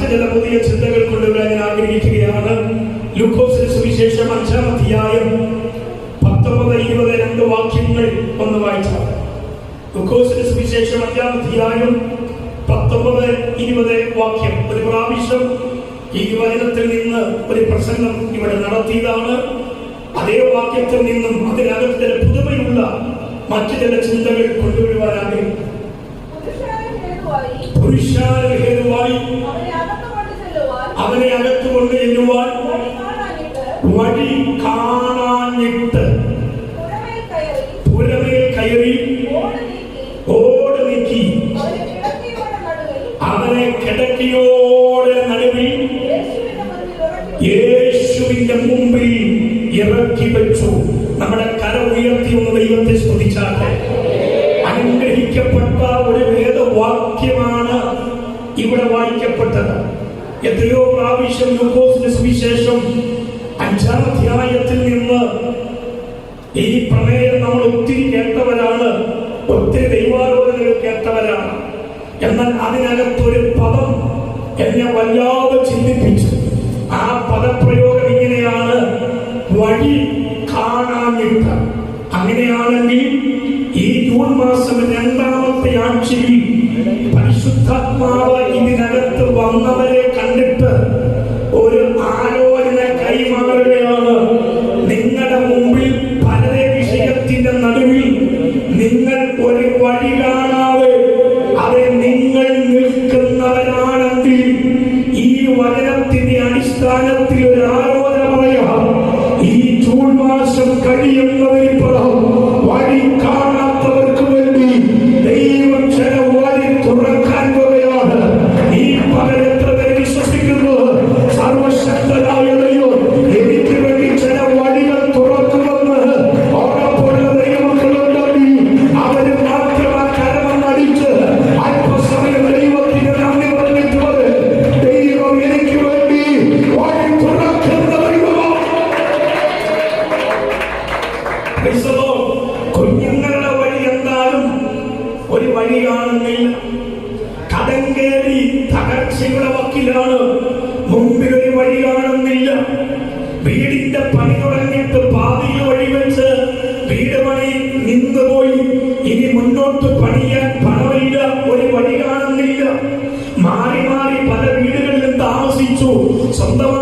ചില പുതിയ ചിന്തകൾ കൊണ്ടുവരാൻ ഞാൻ ആഗ്രഹിക്കുകയാണ്. ലൂക്കോസിന് സുവിശേഷം അഞ്ചാം അധ്യായം പത്തൊമ്പത് ഇരുപത് രണ്ട് വാക്യങ്ങൾ ഒന്ന് വായിച്ചാൽ ലൂക്കോസിന് സുവിശേഷം അഞ്ചാം അധ്യായം പത്തൊമ്പത് ഇരുപത് വാക്യം. ഒരു പ്രാവശ്യം ഈ വചനത്തിൽ നിന്ന് ഒരു പ്രസംഗം ഇവിടെ നടത്തിയതാണ്. അതേ വാക്യത്തിൽ നിന്നും അതിനകത്ത് ചില പുതുമയുള്ള മറ്റു ചില ചിന്തകൾ ആഗ്രഹിക്കുന്നു. പുരുഷാരം ഹേതുവായി അവനെ അകത്തുകൊണ്ട് ചെല്ലുവാൻ വഴി കാണാഞ്ഞിട്ട് പുരമേൽ കയറി ഓട് നീക്കി അവനെ കിടക്കിയോടെ നടുവിൽ യേശുവിന്റെ മുമ്പിൽ ഇറക്കി വെച്ചു. നമ്മുടെ കര ഉയർത്തി ഒന്ന് ദൈവത്തെ സ്തുതിച്ചാട്ടെ. അനുഗ്രഹിക്കപ്പെട്ട ഇവിടെ വായിക്കപ്പെട്ടത്. എത്രയോ പ്രാവശ്യം ലൂക്കോസിന്റെ സുവിശേഷം അഞ്ചാം അധ്യായത്തിൽ നിന്ന് ഈ പ്രമേയം നമ്മൾ ഒത്തിരി കേട്ടവരാണ് ഒത്തിരി ദൈവാരോപണങ്ങൾ കേട്ടവരാണ്. എന്നാൽ അതിനകത്തൊരു പദം എന്നെ വല്ലാതെ ചിന്തിപ്പിച്ചു. ആ പദപ്രയോഗം ഇങ്ങനെയാണ് വഴി കാണാനിട്ട് അങ്ങനെയാണെങ്കിൽ ഈ ജൂൺ മാസം രണ്ടാമത്തെ ആഴ്ചയിൽ പരിശുദ്ധാത്മാവ് ഇതിനകത്ത് വന്നവരെ കണ്ടിട്ട് ഒരു ആലോചന കൈമാറുകയാണ്. നിങ്ങളുടെ മുമ്പിൽ വിഷയത്തിന്റെ നടുവിൽ നിങ്ങൾ ഒരു വഴി കാണാതെ അത് നിങ്ങൾ നിൽക്കുന്നവരാണെങ്കിൽ ഈ വചനത്തിന്റെ അടിസ്ഥാനത്തിൽ ഒരു ആലോചന പറയാം. ഈ ജൂൺ മാസം കഴിയുന്നവരിൽ കുഞ്ഞുങ്ങളുടെ വഴി എന്താലും ഒരു വഴിയാണെങ്കിൽ കടങ്കേറി തകർച്ചയുടെ വക്കിലാണ്. മുമ്പിൽ ഒരു വഴിയാണെന്നില്ല. വീടിന്റെ പണി തുടങ്ങിയിട്ട് വഴി വെച്ച് വീട് പണി നിന്നുപോയി. ഇനി മുന്നോട്ട് പണിയാൻ പണമില്ല ഒരു വഴി കാണുന്നില്ല മാറി മാറി പല വീടുകളിലും താമസിച്ചു. സ്വന്തമായി